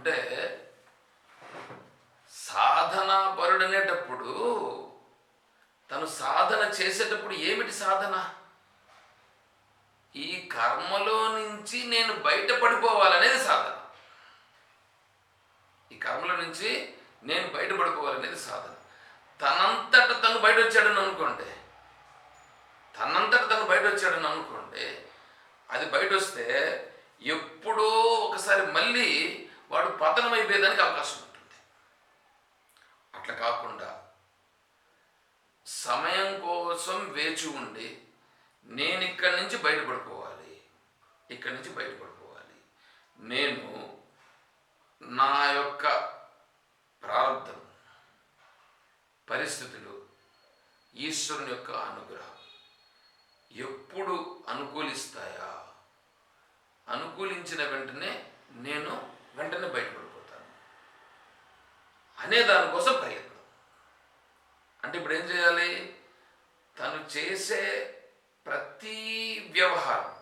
అంటే సాధన పరుడనేటప్పుడు తను సాధన చేసేటప్పుడు ఏమిటి సాధన? ఈ కర్మలో నుంచి నేను బయటపడిపోవాలనేది సాధన. ఈ కర్మలో నుంచి నేను బయటపడిపోవాలనేది సాధన. తనంతట తను బయట వచ్చాడని అనుకోండి. తనంతట తను బయట వచ్చాడని అనుకోండి. అది బయట వస్తే ఎప్పుడో ఒకసారి మళ్ళీ వాడు పతనం అవకాశం ఉంటుంది. అట్లా కాకుండా సమయం కోసం వేచి ఉండి నేను ఇక్కడి నుంచి బయటపడిపోవాలి. ఇక్కడి నుంచి బయటపడిపోవాలి. నేను నా యొక్క ప్రారంధం పరిస్థితులు ఈశ్వరుని యొక్క అనుగ్రహం ఎప్పుడు అనుకూలిస్తాయా? అనుకూలించిన వెంటనే నేను వెంటనే బయటపడిపోతాను అనే దానికోసం ప్రయత్నం. అంటే ఇప్పుడు ఏం చేయాలి? తను చేసే ప్రతి వ్యవహారం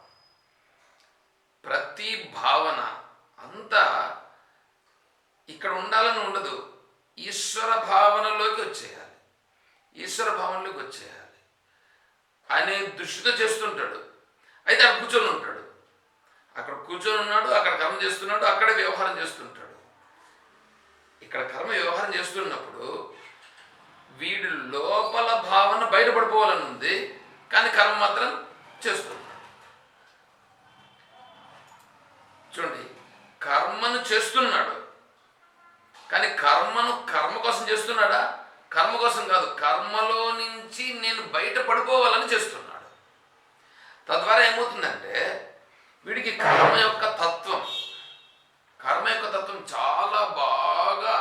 ప్రతి భావన అంతా ఇక్కడ ఉండాలని ఉండదు. ఈశ్వర భావనలోకి వచ్చేయాలి. ఈశ్వర భావనలోకి వచ్చేయాలి. అనే దృష్టితో చేస్తుంటాడు. అయితే అక్కడ కూర్చొని ఉంటాడు. అక్కడ కూర్చొని ఉన్నాడు అక్కడ కర్మ చేస్తున్నాడు అక్కడే వ్యవహారం చేస్తుంటాడు. ఇక్కడ కర్మ వ్యవహారం చేస్తున్నప్పుడు వీడి లోపల భావన బయటపడిపోవాలని ఉంది కానీ కర్మ మాత్రం చేస్తున్నాడు. చూడండి కర్మను చేస్తున్నాడు కానీ కర్మను కర్మ కోసం చేస్తున్నాడా? కర్మ కోసం కాదు కర్మలో నుంచి నేను బయట పడిపోవాలని చేస్తున్నాడు. తద్వారా ఏమవుతుందంటే వీడికి కర్మ యొక్క తత్వం. కర్మ యొక్క తత్వం చాలా బాగా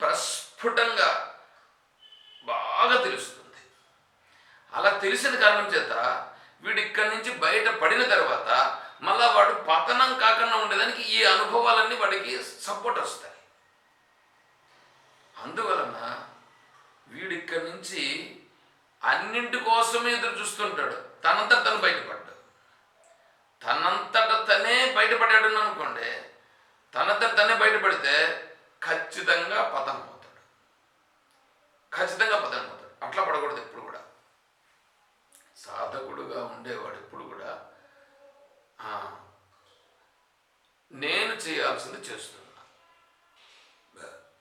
ప్రస్ఫుటంగా బాగా తెలుస్తుంది. అలా తెలిసిన కారణం చేత వీడు ఇక్కడి నుంచి బయట పడిన తర్వాత మళ్ళా వాడు పతనం కాకుండా ఉండేదానికి ఈ అనుభవాలన్నీ వాడికి సపోర్ట్ వస్తాయి. అందువలన వీడిక్కడి నుంచి అన్నింటి కోసమే ఎదురు చూస్తుంటాడు. తనంతా తను బయటపడ్డాడు తనంతట తనే బయటపడాడు అనుకోండి తనంతట తనే బయటపడితే ఖచ్చితంగా పతనం అవుతాడు. ఖచ్చితంగా పతనం అవుతాడు. అట్లా పడకూడదు ఎప్పుడు కూడా. సాధకుడుగా ఉండేవాడు ఎప్పుడు కూడా నేను చేయాల్సింది చేస్తున్నా.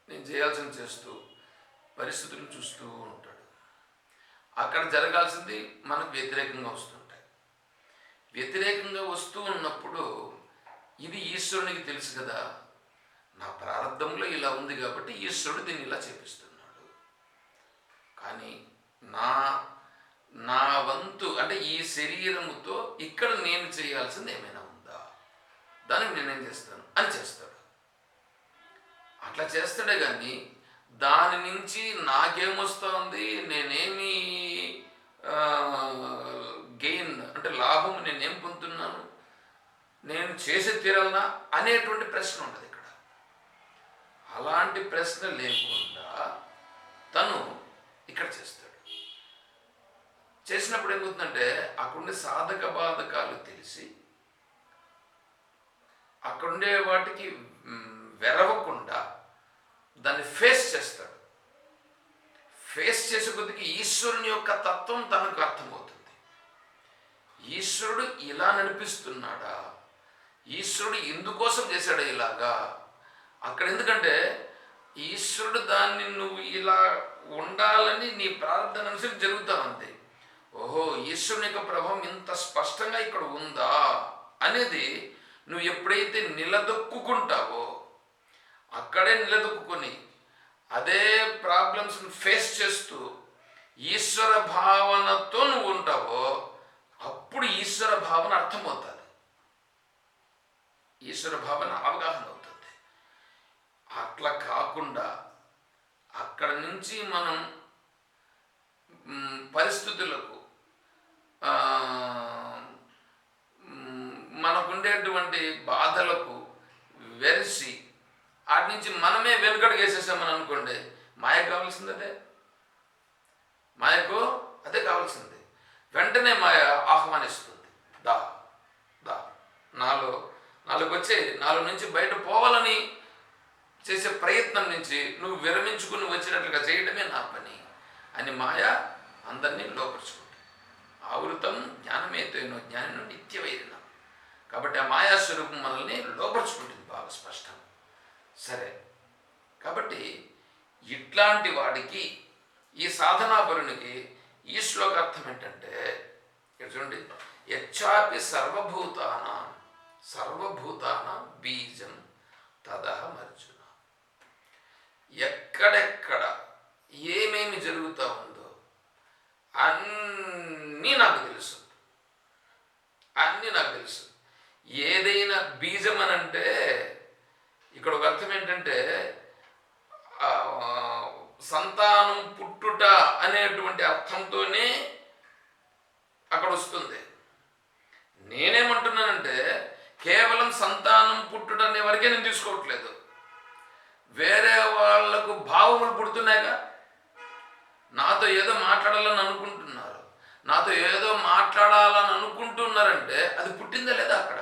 నేను చేయాల్సింది చేస్తూ పరిస్థితులను చూస్తూ ఉంటాడు. అక్కడ జరగాల్సింది మనకు వ్యతిరేకంగా వస్తుంది. వ్యతిరేకంగా వస్తూ ఉన్నప్పుడు ఇది ఈశ్వరునికి తెలుసు కదా. నా ప్రారంభంలో ఇలా ఉంది కాబట్టి ఈశ్వరుడు దీన్ని ఇలా చేపిస్తున్నాడు. కానీ నా నా వంతు అంటే ఈ శరీరముతో ఇక్కడ నేను చేయాల్సింది ఏమైనా ఉందా? దానికి నేనేం చేస్తాను? అని చేస్తాడు. అట్లా చేస్తాడే కానీ దాని నుంచి నాకేమొస్తోంది నేనేమి గెయిన్ అంటే లాభం నేనేం పొందుతున్నాను? నేను చేసి తీరాలనా? అనేటువంటి ప్రశ్న ఉండదు ఇక్కడ. అలాంటి ప్రశ్న లేకుండా తను ఇక్కడ చేస్తాడు. చేసినప్పుడు ఏమవుతుందంటే అక్కడుండే సాధక బాధకాలు తెలిసి అక్కడుండే వాటికి వెరవకుండా దాన్ని ఫేస్ చేస్తాడు. ఫేస్ చేసే కొద్దికి ఈశ్వరుని యొక్క తత్వం తనకు అర్థమవుతుంది. ఈశ్వరుడు ఇలా నడిపిస్తున్నాడా? ఈశ్వరుడు ఎందుకోసం చేశాడు ఇలాగా? అక్కడ ఎందుకంటే ఈశ్వరుడు దాన్ని నువ్వు ఇలా ఉండాలని నీ ప్రార్థన అనుసరించి జరుగుతా ఓహో ఈశ్వరుని యొక్క ప్రభావం ఇంత స్పష్టంగా ఇక్కడ ఉందా? అనేది నువ్వు ఎప్పుడైతే నిలదొక్కుంటావో అక్కడే నిలదొక్కుని అదే ప్రాబ్లమ్స్ని ఫేస్ చేస్తూ ఈశ్వర భావనతో నువ్వు ఉంటావో అప్పుడు ఈశ్వర భావన అర్థమవుతుంది. ఈశ్వర భావన అవగాహన అవుతుంది. అట్లా కాకుండా అక్కడ నుంచి మనం పరిస్థితులకు మనకుండేటువంటి బాధలకు వెరిసి వాటి నుంచి మనమే వెనుకడుగు వేసేసామని అనుకోండి మాయకు కావాల్సింది అదే మాయకు అదే కావాల్సింది. వెంటనే మాయ ఆహ్వానిస్తుంది. దా దా. నాలో నాలుగు వచ్చే నాలుగు నుంచి బయట పోవాలని చేసే ప్రయత్నం నుంచి నువ్వు విరమించుకుని వచ్చినట్లుగా చేయడమే నా పని అని మాయ అందరినీ లోపరుచుకుంటుంది. ఆవృతం జ్ఞానమేతోనో జ్ఞానం నిత్యవైరిన. కాబట్టి ఆ మాయా స్వరూపం మనల్ని లోపరుచుకుంటుంది బాగా స్పష్టం సరే. కాబట్టి ఇట్లాంటి వాడికి ఈ సాధనాపరునికి ఈ శ్లోకార్థం ఏంటంటే ఇక్కడ చూడండి యచ్చాపి సర్వభూతాన సర్వభూతాన బీజం తదహ అర్జున ఎక్కడ ఏమేమి జరుగుతూ ఉందో అన్నీ నాకు తెలుసు అన్నీ నాకు తెలుసు ఏదైనా బీజం అని అంటే ఇక్కడ ఒక అర్థం ఏంటంటే ఆ, సంతానం పుట్టుట అనేటువంటి అర్థంతోనే అక్కడ వస్తుంది నేనేమంటున్నానంటే కేవలం సంతానం పుట్టుట అనే వరకే నేను తీసుకోవట్లేదు వేరే వాళ్ళకు భావములు పుడుతున్నాయిగా నాతో ఏదో మాట్లాడాలని అనుకుంటున్నారు నాతో ఏదో మాట్లాడాలని అనుకుంటున్నారంటే అది పుట్టిందా లేదా అక్కడ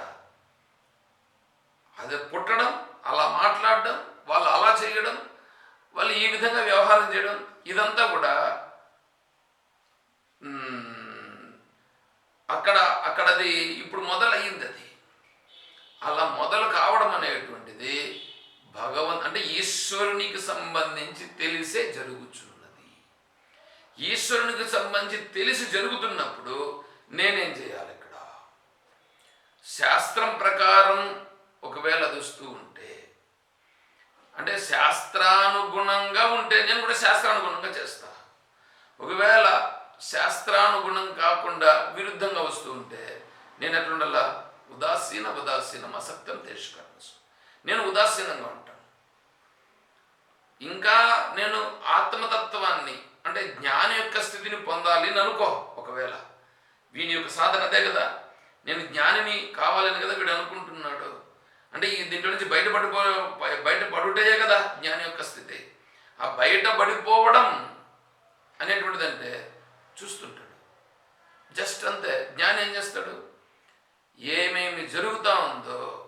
అది పుట్టడం అలా మాట్లాడడం వాళ్ళు అలా చేయడం వాళ్ళు ఈ విధంగా వ్యవహారం చేయడం ఇదంతా కూడా అక్కడ అక్కడది ఇప్పుడు మొదలయ్యింది అది. అలా మొదలు కావడం అనేటువంటిది భగవన్ అంటే ఈశ్వరునికి సంబంధించి తెలిసే జరుగుతున్నది ఈశ్వరునికి సంబంధించి తెలిసి జరుగుతున్నప్పుడు నేనేం చేయాలి ఇక్కడ? శాస్త్రం ప్రకారం ఒకవేళ దుస్తూ ఉంటే అంటే శాస్త్రానుగుణంగా ఉంటే నేను కూడా శాస్త్రానుగుణంగా చేస్తా. ఒకవేళ శాస్త్రానుగుణం కాకుండా విరుద్ధంగా వస్తూ ఉంటే నేను ఎట్లుండాలా? ఉదాసీన ఉదాసీనం అసక్తం తెలుసుకోవచ్చు నేను ఉదాసీనంగా ఉంటాను. ఇంకా నేను ఆత్మతత్వాన్ని అంటే జ్ఞాన యొక్క స్థితిని పొందాలి అని అనుకో ఒకవేళ. వీని యొక్క సాధన అదే కదా. నేను జ్ఞానిని కావాలని కదా వీడు అనుకుంటున్నాడు. అంటే ఈ దీంట్లో నుంచి బయటపడిపో బయటపడుటే కదా జ్ఞాని యొక్క స్థితి. ఆ బయటపడిపోవడం అనేటువంటిది అంటే చూస్తుంటాడు. జస్ట్ అంతే. జ్ఞాని ఏం చేస్తాడు? ఏమేమి జరుగుతా ఉందో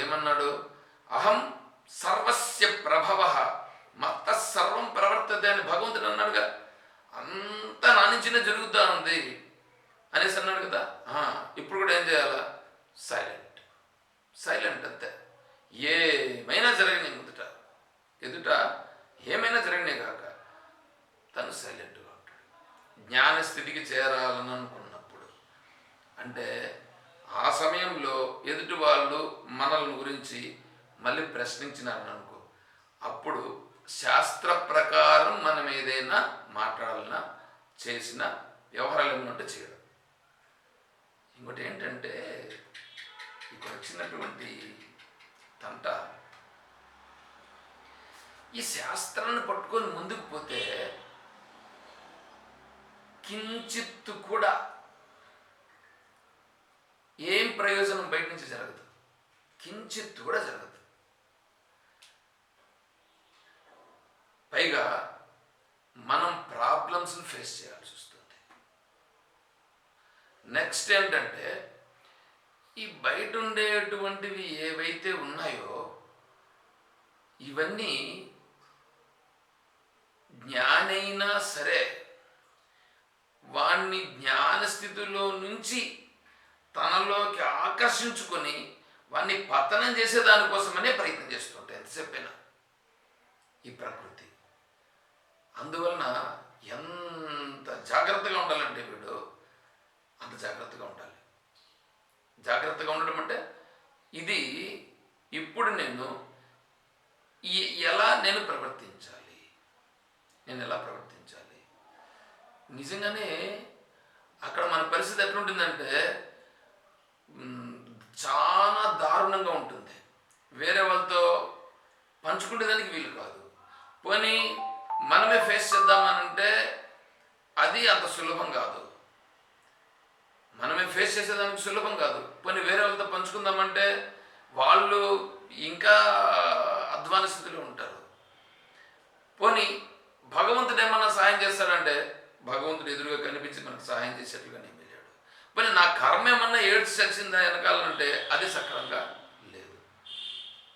ఏమన్నాడు? అహం సర్వస్య ప్రభవ. మత్త సర్వం ప్రవర్తతే అని భగవంతుడు అన్నాడుగా. అంతా నా నుంచినే జరుగుతూ ఉంది అనేసి అన్నాడు కదా? ఆ, ఇప్పుడు కూడా ఏం చేయాలా? సైలెంట్. సైలెంట్ అంతే. ఏమైనా జరగని ఎదుట ఎదుట ఏమైనా జరగనే కాక తను సైలెంట్గా ఉంటాడు. జ్ఞాన స్థితికి చేరాలని అనుకున్నప్పుడు. అంటే ఆ సమయంలో ఎదుటి వాళ్ళు మనల్ని గురించి మళ్ళీ ప్రశ్నించినారని అనుకో. అప్పుడు శాస్త్ర ప్రకారం మనం ఏదైనా మాట్లాడాలన్నా చేసిన వ్యవహారాలు ఉంటే చేయడం. ఇంకోటి ఏంటంటే వచ్చినటువంటి తంట. ఈ శాస్త్రాన్ని పట్టుకొని ముందుకు పోతే కించిత్తు కూడా ఏం ప్రయోజనం బయట నుంచి జరగదు. కించిత్తు కూడా జరగదు. పైగా మనం ప్రాబ్లమ్స్ని ఫేస్ చేయాల్సి వస్తుంది. నెక్స్ట్ ఏంటంటే ఈ బయట ఉండేటువంటివి ఏవైతే ఉన్నాయో ఇవన్నీ జ్ఞానైనా సరే వాణ్ణి జ్ఞానస్థితిలో నుంచి తనలోకి ఆకర్షించుకొని వాణ్ణి పతనం చేసే దానికోసమనే ప్రయత్నం చేస్తుంటాయి ఎంతసేపైనా ఈ ప్రకృతి. అందువలన ఎంత జాగ్రత్తగా ఉండాలంటే వీడు అంత జాగ్రత్తగా ఉండాలి. జాగ్రత్తగా ఉండడం అంటే ఇది ఇప్పుడు నేను ఎలా నేను ప్రవర్తించాలి? నేను ఎలా ప్రవర్తించాలి? నిజంగానే అక్కడ మన పరిస్థితి ఎట్లుంటుందంటే చాలా దారుణంగా ఉంటుంది. వేరే వాళ్ళతో పంచుకునే దానికి వీలు కాదు. పోనీ మనమే ఫేస్ చేద్దామనంటే అది అంత సులభం కాదు. మనమే ఫేస్ చేసేదానికి సులభం కాదు. కొన్ని వేరే వాళ్ళతో పంచుకుందామంటే వాళ్ళు ఇంకా అధ్వాన స్థితిలో ఉంటారు. పోనీ భగవంతుడు ఏమన్నా సహాయం చేస్తాడంటే భగవంతుడు ఎదురుగా కనిపించి మనకు సహాయం చేసేట్లుగా నియమించాడు మరి నా కర్మ ఏమన్నా ఏడ్చి చచ్చిందా వెనకాలంటే అది సక్రమంగా లేదు.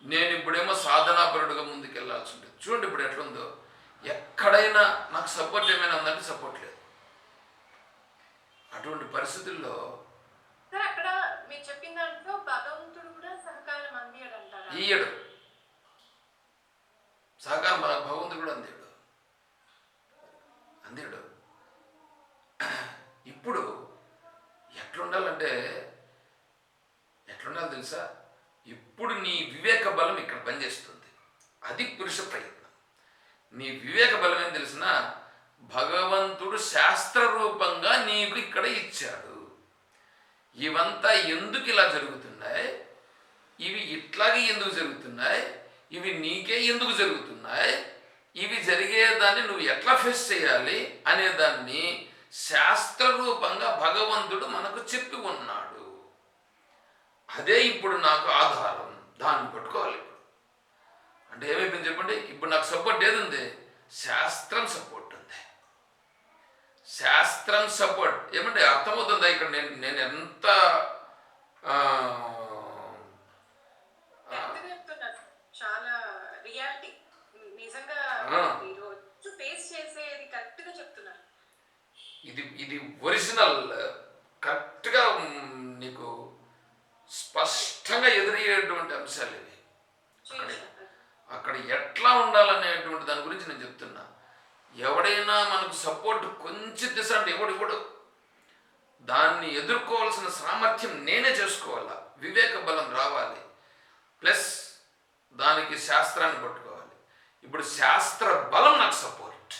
నేను ఇప్పుడేమో సాధనాపరుడుగా ముందుకు వెళ్ళాల్సి ఉంటుంది. చూడండి ఇప్పుడు ఎట్లుందో. ఎక్కడైనా నాకు సపోర్ట్ ఏమైనా ఉందంటే సపోర్ట్ లేదు. అటువంటి పరిస్థితుల్లో సార్ అక్కడ మీరు చెప్పిన దాంట్లో భగవంతుడు కూడా సహకారం అందియడు అంటారా ఈయడు సహకారం భగ- భగవంతుడు కూడా అందేడు అందేడు ఇప్పుడు ఎట్లుండాలంటే ఎట్లుండాలి తెలుసా ఇప్పుడు నీ వివేక బలం ఇక్కడ పనిచేస్తుంది అది పురుష ప్రయత్నం నీ వివేక బలం ఏం తెలిసిన భగవంతుడు శాస్త్ర రూపంగా నీకు ఇక్కడ ఇచ్చాడు ఇవంతా ఎందుకు ఇలా జరుగుతున్నాయి? ఇవి ఇట్లాగే ఎందుకు జరుగుతున్నాయి? ఇవి నీకే ఎందుకు జరుగుతున్నాయి? ఇవి జరిగేదాన్ని నువ్వు ఎట్లా ఫేస్ చేయాలి అనేదాన్ని శాస్త్ర రూపంగా భగవంతుడు మనకు చెప్పి ఉన్నాడు. అదే ఇప్పుడు నాకు ఆధారం. దాన్ని పట్టుకోవాలి. అంటే ఏమైపోయింది చెప్పండి? ఇప్పుడు నాకు సపోర్ట్ ఏది ఉంది శాస్త్రం సపోర్ట్. శాస్త్రం సపోర్ట్. ఏమంటే అర్థమవుతుందా? ఇక్కడ నేను నేను ఎంత ఇది ఇది ఒరిజినల్. కరెక్ట్గా నీకు స్పష్టంగా ఎదురయ్యేటువంటి అంశాలు ఇవి. అక్కడ ఎట్లా ఉండాలనేటువంటి దాని గురించి నేను చెప్తున్నా. ఎవడైనా మనకు సపోర్ట్ కొంచెం దిశ అంటే ఎవడు ఇవ్వడు. దాన్ని ఎదుర్కోవాల్సిన సామర్థ్యం నేనే చేసుకోవాలా? వివేక బలం రావాలి. ప్లస్ దానికి శాస్త్రాన్ని పట్టుకోవాలి. ఇప్పుడు శాస్త్ర బలం నాకు సపోర్ట్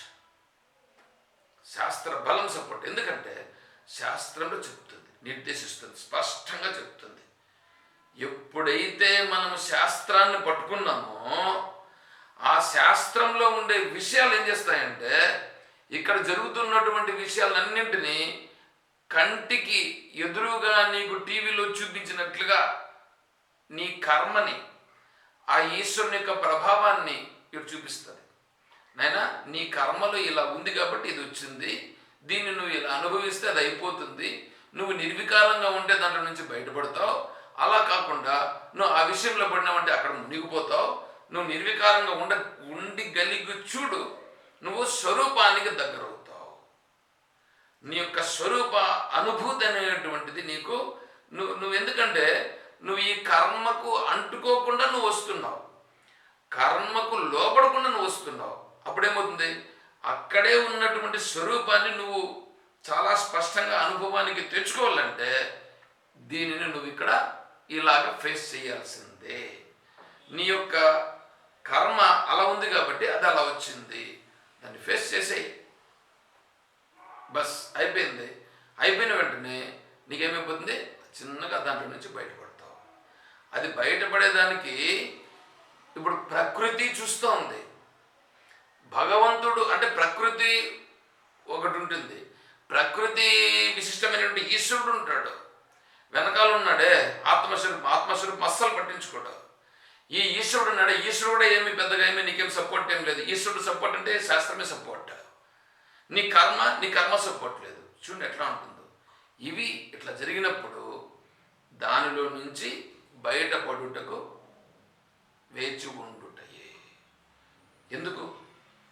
శాస్త్ర బలం సపోర్ట్ ఎందుకంటే శాస్త్రంలో చెప్తుంది నిర్దేశిస్తుంది స్పష్టంగా చెప్తుంది. ఎప్పుడైతే మనం శాస్త్రాన్ని పట్టుకున్నామో ఆ శాస్త్రంలో ఉండే విషయాలు ఏం చేస్తాయంటే ఇక్కడ జరుగుతున్నటువంటి విషయాలన్నింటినీ కంటికి ఎదురుగా నీకు టీవీలో చూపించినట్లుగా నీ కర్మని ఆ ఈశ్వరుని యొక్క ప్రభావాన్ని ఇటు చూపిస్తుంది. నైనా నీ కర్మలో ఇలా ఉంది కాబట్టి ఇది వచ్చింది. దీన్ని నువ్వు ఇలా అనుభవిస్తే అది అయిపోతుంది. నువ్వు నిర్వికారంగా ఉంటే దాంట్లో నుంచి బయటపడతావు. అలా కాకుండా నువ్వు ఆ విషయంలో పడినావంటే అక్కడ మునిగిపోతావు. నువ్వు నిర్వికారంగా ఉండ ఉండి గలిగుచ్చుడు చూడు నువ్వు స్వరూపానికి దగ్గరవుతావు. నీ యొక్క స్వరూప అనుభూతి అనేటువంటిది నీకు నువ్వు నువ్వు ఎందుకంటే నువ్వు ఈ కర్మకు అంటుకోకుండా నువ్వు వస్తున్నావు. కర్మకు లోపడకుండా నువ్వు వస్తున్నావు. అప్పుడేమవుతుంది? అక్కడే ఉన్నటువంటి స్వరూపాన్ని నువ్వు చాలా స్పష్టంగా అనుభవానికి తెచ్చుకోవాలంటే దీనిని నువ్వు ఇక్కడ ఇలాగ ఫేస్ చేయాల్సిందే. నీ యొక్క కర్మ అలా ఉంది కాబట్టి అది అలా వచ్చింది. దాన్ని ఫేస్ చేసేయి. బస్ అయిపోయింది. అయిపోయిన వెంటనే నీకేమైపోతుంది? చిన్నగా దాంట్లో నుంచి బయటపడతావు. అది బయటపడేదానికి ఇప్పుడు ప్రకృతి చూస్తూ ఉంది భగవంతుడు అంటే ప్రకృతి ఒకటి ఉంటుంది. ప్రకృతి విశిష్టమైనటువంటి ఈశ్వరుడు ఉంటాడు. వెనకాల ఉన్నాడే ఆత్మస్వరూపం ఆత్మస్వరూపం అస్సలు పట్టించుకోడు. ఈ ఈశ్వరుడు ఉన్నాడే. ఈశ్వరుడు కూడా ఏమి పెద్దగా ఏమి నీకేం సపోర్ట్ ఏం లేదు. ఈశ్వరుడు సపోర్ట్ అంటే శాస్త్రమే సపోర్ట్ నీ కర్మ నీ కర్మ సపోర్ట్ లేదు. చూడండి ఎట్లా ఉంటుందో. ఇవి ఇట్లా జరిగినప్పుడు దానిలో నుంచి బయటపడుటకు వేచి ఉండుటయే. ఎందుకు?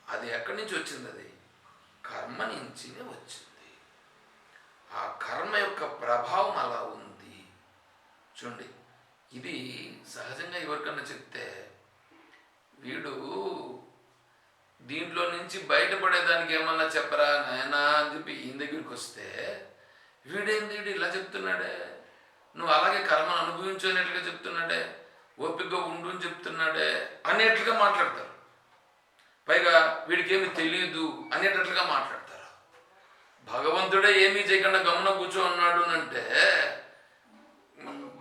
అది ఎక్కడి నుంచి వచ్చింది అది? కర్మ నుంచినే వచ్చింది. ఆ కర్మ యొక్క ప్రభావం అలా ఉంది. చూడండి. ఇది సహజంగా ఎవరికన్నా చెప్తే వీడు దీంట్లో నుంచి బయటపడేదానికి ఏమన్నా చెప్పరా నాయనా అని చెప్పి ఈయన దగ్గరికి వస్తే వీడేంది వీడు ఇలా చెప్తున్నాడే? నువ్వు అలాగే కర్మను అనుభవించు అనేట్లుగా చెప్తున్నాడే? ఓపికగా ఉండు అని చెప్తున్నాడే? అనేట్లుగా మాట్లాడతారు. పైగా వీడికి ఏమి తెలియదు అనేటట్లుగా మాట్లాడతారు. భగవంతుడే ఏమీ చేయకుండా గమన కూర్చో ఉన్నాడు అంటే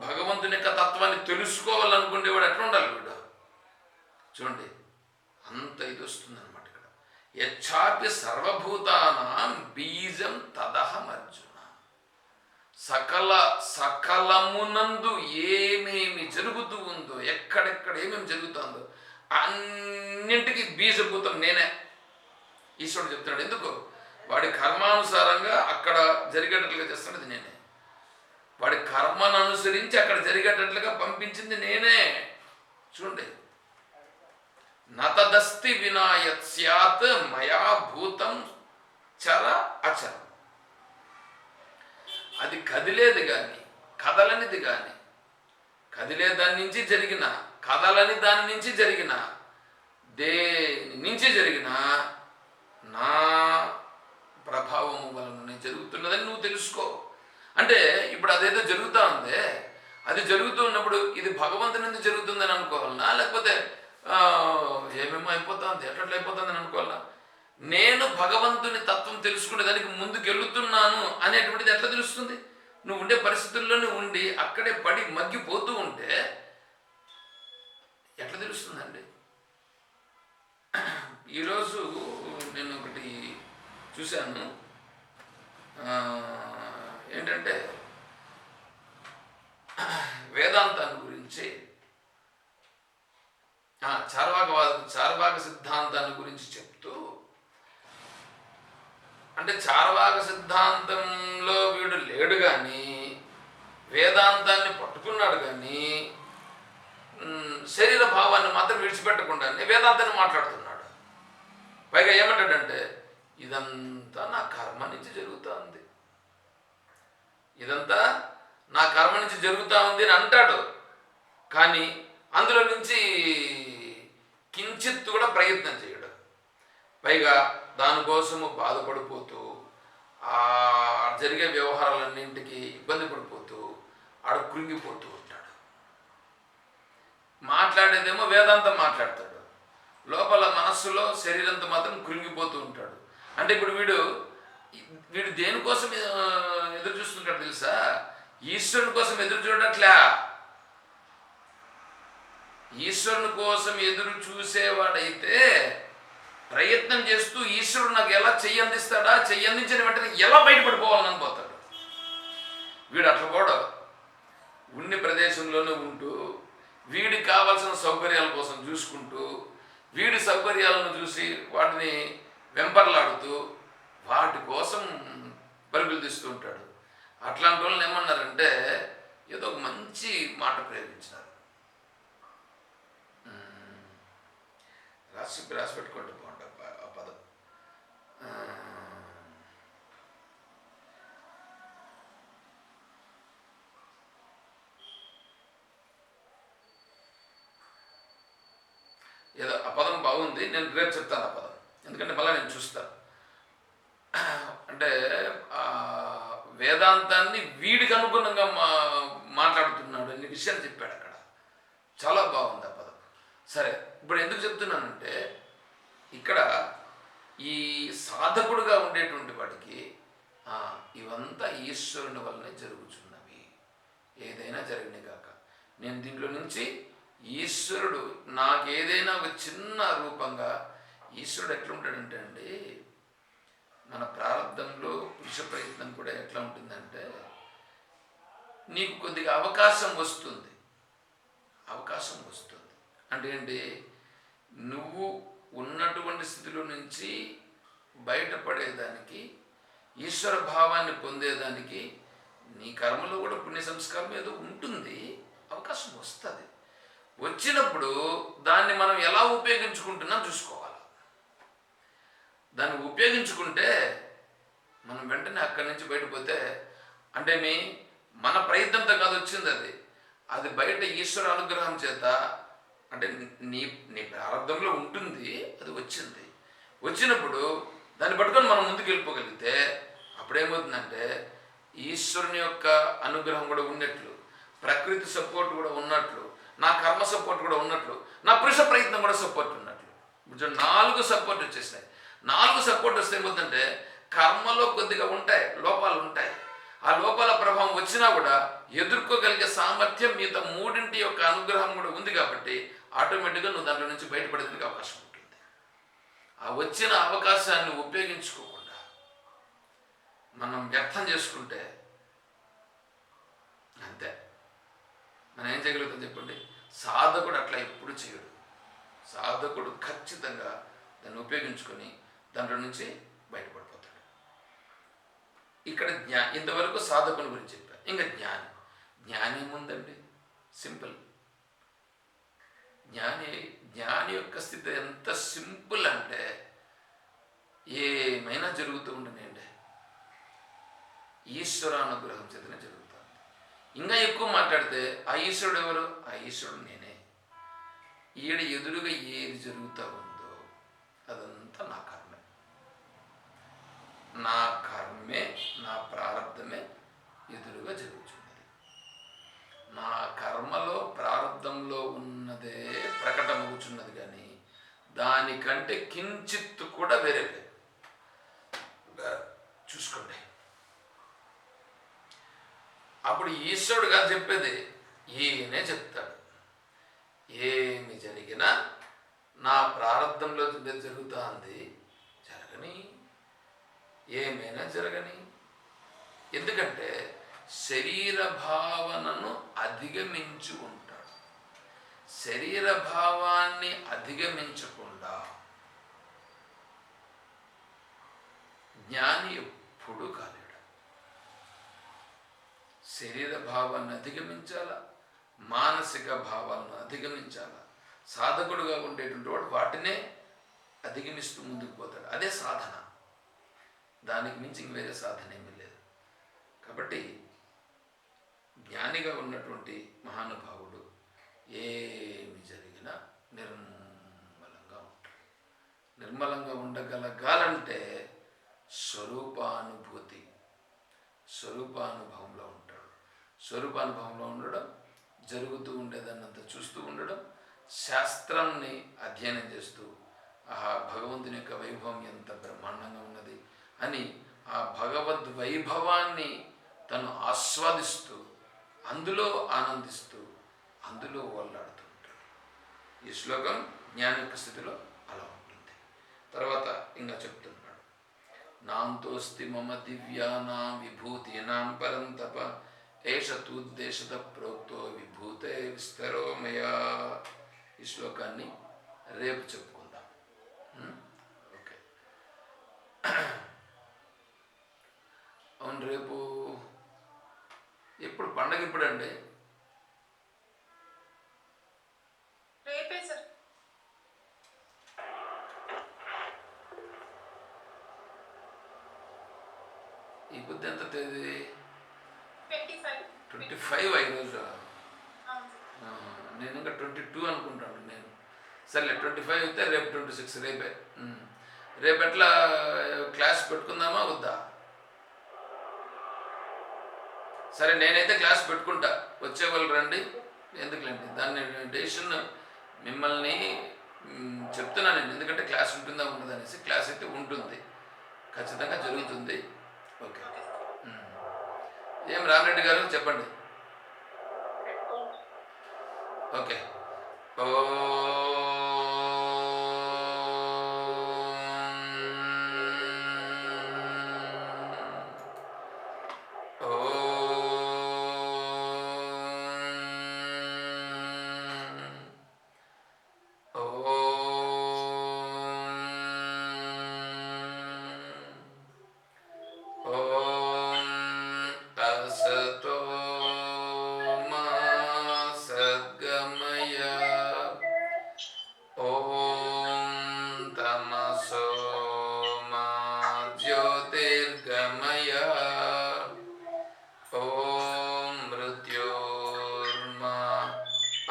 భగవంతుని యొక్క తత్వాన్ని తెలుసుకోవాలనుకునేవాడు ఎట్లా ఉండాలి వీడు? చూడండి అంత ఇది వస్తుందన్నమాట ఇక్కడ. యచ్చాపి సర్వభూతానాం బీజం తదహమర్జున సకల సకలమునందు ఏమేమి జరుగుతూ ఉందో ఎక్కడెక్కడ ఏమేమి జరుగుతుందో అన్నింటికి బీజభూతం నేనే. ఈశ్వరుడు చెప్తున్నాడు ఎందుకు? వాడి కర్మానుసారంగా అక్కడ జరిగేటట్లుగా చేస్తున్నది నేనే. వాడి కర్మను అనుసరించి అక్కడ జరిగేటట్లుగా పంపించింది నేనే. చూడండి. నతదస్తి వినాయత్ స్యాత్ మయా భూతం చర అచరం. అది కదిలేది కానీ కదలనిది కానీ కదిలే దాని నుంచి జరిగిన కదలని దాని నుంచి జరిగిన దేని నుంచి జరిగిన నా ప్రభావము వలన జరుగుతున్నదని నువ్వు తెలుసుకో. అంటే ఇప్పుడు అదేదో జరుగుతూ ఉందే. అది జరుగుతూ ఉన్నప్పుడు ఇది భగవంతుని నుంచి జరుగుతుందని అనుకోవాలనా? లేకపోతే ఏమేమో అయిపోతుంది ఎట్లా అయిపోతుందని అనుకోవాలా నేను భగవంతుని తత్వం తెలుసుకునే దానికి ముందుకెళ్తున్నాను అనేటువంటిది ఎట్లా తెలుస్తుంది? నువ్వు ఉండే పరిస్థితుల్లోనే ఉండి అక్కడే పడి మగ్గిపోతూ ఉంటే ఎట్లా తెలుస్తుందండి? ఈరోజు నేను ఒకటి చూశాను. ఏంటంటే వేదాంతాన్ని గురించి ఆ, చార్వాకవాద చార్వాక సిద్ధాంతాన్ని గురించి చెప్తూ అంటే చార్వాక సిద్ధాంతంలో వీడు లేడు కానీ వేదాంతాన్ని పట్టుకున్నాడు కానీ శరీర భావాన్ని మాత్రం విడిచిపెట్టకుండానే వేదాంతాన్ని మాట్లాడుతున్నాడు. పైగా ఏమంటాడంటే ఇదంతా నా కర్మ నుంచి జరుగుతుంది. ఇదంతా నా కర్మ నుంచి జరుగుతూ ఉంది అని అంటాడు. కానీ అందులో నుంచి కించిత్ కూడా ప్రయత్నం చేయడు. పైగా దానికోసము బాధపడిపోతూ ఆ జరిగే వ్యవహారాలన్నింటికి ఇబ్బంది పడిపోతూ ఆడ కృంగిపోతూ ఉంటాడు. మాట్లాడేదేమో వేదాంతం మాట్లాడతాడు. లోపల మనస్సులో శరీరంతో మాత్రం కృంగిపోతూ ఉంటాడు. అంటే ఇప్పుడు వీడు వీడు దేనికోసం ఎదురు చూస్తుంటాడు తెలుసా? ఈశ్వరుని కోసం ఎదురు చూడట్లే. ఈశ్వరుని కోసం ఎదురు చూసేవాడైతే ప్రయత్నం చేస్తూ ఈశ్వరుడు నాకు ఎలా చెయ్యందిస్తాడా చెయ్యందించిన అందించిన వెంటనే ఎలా బయటపడిపోవాలని పోతాడు వీడు అట్లా కూడా ఉన్ని ప్రదేశంలోనే ఉంటూ వీడికి కావాల్సిన సౌకర్యాల కోసం చూసుకుంటూ వీడి సౌకర్యాలను చూసి వాటిని వెంపర్లాడుతూ వాటి కోసం పరుగులు తీస్తూ ఉంటాడు. అట్లాంటి వాళ్ళని ఏమన్నారంటే ఏదో ఒక మంచి మాట ప్రయోగించినారు. రాసి రాసి పెట్టుకుంటే బాగుంటుంది ఆ పదం. ఏదో ఆ పదం బాగుంది నేను రేపు చెప్తాను ఆ పదం. ఎందుకంటే మళ్ళీ నేను చూస్తాను. అంటే వేదాంతాన్ని వీడికి అనుగుణంగా మా మాట్లాడుతున్నాడు అనే విషయాలు చెప్పాడు అక్కడ. చాలా బాగుంది ఆ పదం. సరే ఇప్పుడు ఎందుకు చెప్తున్నానంటే ఇక్కడ ఈ సాధకుడుగా ఉండేటువంటి వాడికి ఇవంతా ఈశ్వరుని వల్లనే జరుగుతున్నవి ఏదైనా జరిగినవి కాక. నేను దీంట్లో నుంచి ఈశ్వరుడు నాకేదైనా ఒక చిన్న రూపంగా ఈశ్వరుడు ఎట్లుంటాడంటే అండి పురుష ప్రయత్నం కూడా ఎట్లా ఉంటుందంటే నీకు కొద్దిగా అవకాశం వస్తుంది. అవకాశం వస్తుంది. అంటే ఏంటి? నువ్వు ఉన్నటువంటి స్థితిలో నుంచి బయటపడేదానికి ఈశ్వర భావాన్ని పొందేదానికి నీ కర్మలో కూడా పుణ్య సంస్కారం ఏదో ఉంటుంది. అవకాశం వస్తుంది. వచ్చినప్పుడు దాన్ని మనం ఎలా ఉపయోగించుకుంటున్నాం చూసుకోవాలి. దాన్ని ఉపయోగించుకుంటే మనం వెంటనే అక్కడి నుంచి బయటపోతే అంటే మీ మన ప్రయత్నంతో కాదు వచ్చింది అది. అది బయట ఈశ్వర అనుగ్రహం చేత అంటే నీ నీ ప్రారంభంలో ఉంటుంది అది వచ్చింది. వచ్చినప్పుడు దాన్ని పట్టుకొని మనం ముందుకు వెళ్ళిపోగలిగితే అప్పుడేమవుతుందంటే ఈశ్వరుని యొక్క అనుగ్రహం కూడా ఉన్నట్లు ప్రకృతి సపోర్ట్ కూడా ఉన్నట్లు నా కర్మ సపోర్ట్ కూడా ఉన్నట్లు నా పురుష ప్రయత్నం కూడా సపోర్ట్ ఉన్నట్లు. నాలుగు సపోర్ట్ వచ్చేసినాయి. నాలుగు సపోర్ట్ వస్తే ఏమవుతుందంటే కర్మలో కొద్దిగా ఉంటాయి లోపాలు ఉంటాయి. ఆ లోపాల ప్రభావం వచ్చినా కూడా ఎదుర్కోగలిగే సామర్థ్యం మిగతా మూడింటి యొక్క అనుగ్రహం కూడా ఉంది కాబట్టి ఆటోమేటిక్గా నువ్వు దాంట్లో నుంచి బయటపడేందుకు అవకాశం ఉంటుంది. ఆ వచ్చిన అవకాశాన్ని ఉపయోగించుకోకుండా మనం వ్యర్థం చేసుకుంటే అంతే. మనం ఏం చేయగలుగుతాం చెప్పండి? సాధకుడు అట్లా ఎప్పుడు చేయడు. సాధకుడు ఖచ్చితంగా దాన్ని ఉపయోగించుకొని దాంట్లో నుంచి బయటపడిపోతాడు ఇక్కడ జ్ఞా ఇంతవరకు సాధకుని గురించి చెప్పారు ఇంకా జ్ఞాని. జ్ఞాని ఏముందండి? సింపుల్. జ్ఞాని జ్ఞాని యొక్క స్థితి ఎంత సింపుల్ అంటే ఏమైనా జరుగుతూ ఉండనండి. ఈశ్వరానుగ్రహం చేతనే జరుగుతుంది. ఇంకా ఎక్కువ మాట్లాడితే ఆ ఈశ్వరుడు ఎవరు? ఆ ఈశ్వరుడు నేనే. ఈడ ఎదురుగా ఏది జరుగుతూ ఉందో అదంతా నా కర్మే. నా కర్మ. నా ప్రారంధమే ఎదురుగా జరుగుతున్నది నా కర్మలో ప్రారంధంలో ఉన్నదే ప్రకటమవుతున్నది కానీ దానికంటే కించిత్ కూడా వేరే చూసుకోండి. అప్పుడు ఈశ్వరుడు కాదు చెప్పేది ఈయనే చెప్తాడు. ఏమి జరిగినా నా ప్రారంధంలో జరుగుతుంది ఏమైనా జరగని. ఎందుకంటే శరీర భావనను అధిగమించి ఉంటాడు శరీర భావాన్ని అధిగమించకుండా జ్ఞాని ఎప్పుడు కాలేడు. శరీర భావాన్ని అధిగమించాలా? మానసిక భావాలను అధిగమించాలా? సాధకుడుగా ఉండేటువంటి వాడు వాటినే అధిగమిస్తూ ముందుకు పోతాడు. అదే సాధన. దానికి మించి వేరే సాధన ఏమీ లేదు. కాబట్టి జ్ఞానిగా ఉన్నటువంటి మహానుభావుడు ఏమి జరిగినా నిర్మలంగా ఉంటాడు. నిర్మలంగా ఉండగలగాలంటే స్వరూపానుభూతి. స్వరూపానుభవంలో ఉంటాడు. స్వరూపానుభవంలో ఉండడం జరుగుతూ ఉండేదాన్నంతా చూస్తూ ఉండడం శాస్త్రాన్ని అధ్యయనం చేస్తూ ఆహా భగవంతుని యొక్క వైభవం ఎంత బ్రహ్మాండంగా ఉన్నది అని ఆ భగవద్ వైభవాన్ని తను ఆస్వాదిస్తూ అందులో ఆనందిస్తూ అందులో ఓల్లాడుతూ ఉంటాడు. ఈ శ్లోకం జ్ఞానిక స్థితిలో అలా ఉంటుంది. తర్వాత ఇంకా చెప్తున్నాడు. నాంతోస్తి మమ దివ్యానాం విభూతీనాం పరంతప ఏష తూద్దేశత ప్రోక్తో విభూతే విస్తరోమయా ఈ శ్లోకాన్ని రేపు చెప్పుకుందాం. ఓకే. రేపు ఎప్పుడు పండగ ఎప్పుడండి? ఈ బుద్ధి ఎంత తేదీ? Twenty five. ఈరోజు? నేను ఇంకా ట్వంటీ టూ అనుకుంటాను నేను. సర్లే ట్వంటీ ఫైవ్ అయితే రేపు ట్వంటీ సిక్స్ రేపే. రేపు ఎట్లా క్లాస్ పెట్టుకుందామా వద్దా? సరే నేనైతే క్లాస్ పెట్టుకుంటా. వచ్చే వాళ్ళు రండి. ఎందుకులేండి? దాన్ని డెసిషన్ మిమ్మల్ని చెప్తున్నాను నేను. ఎందుకంటే క్లాస్ ఉంటుందా ఉండదు అనేసి క్లాస్ అయితే ఉంటుంది. ఖచ్చితంగా జరుగుతుంది. ఓకే. ఏం రామరెడ్డి గారు? చెప్పండి. ఓకే. ఓ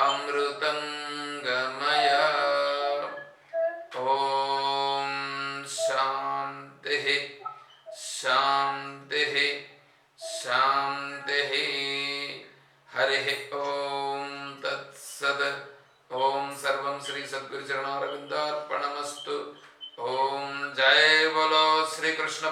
अमृतं गमय। ॐ शान्तिः शान्तिः शान्तिः। हरिः ॐ तत्सद्। ॐ सर्वं श्रीसद्गुरुचरणारविन्दार्पणमस्तु ॐ जय बोलो श्रीकृष्ण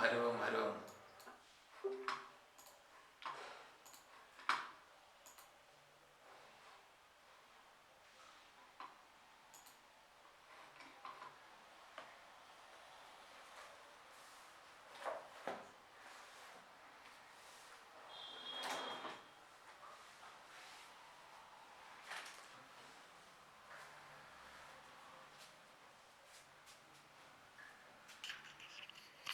ఓం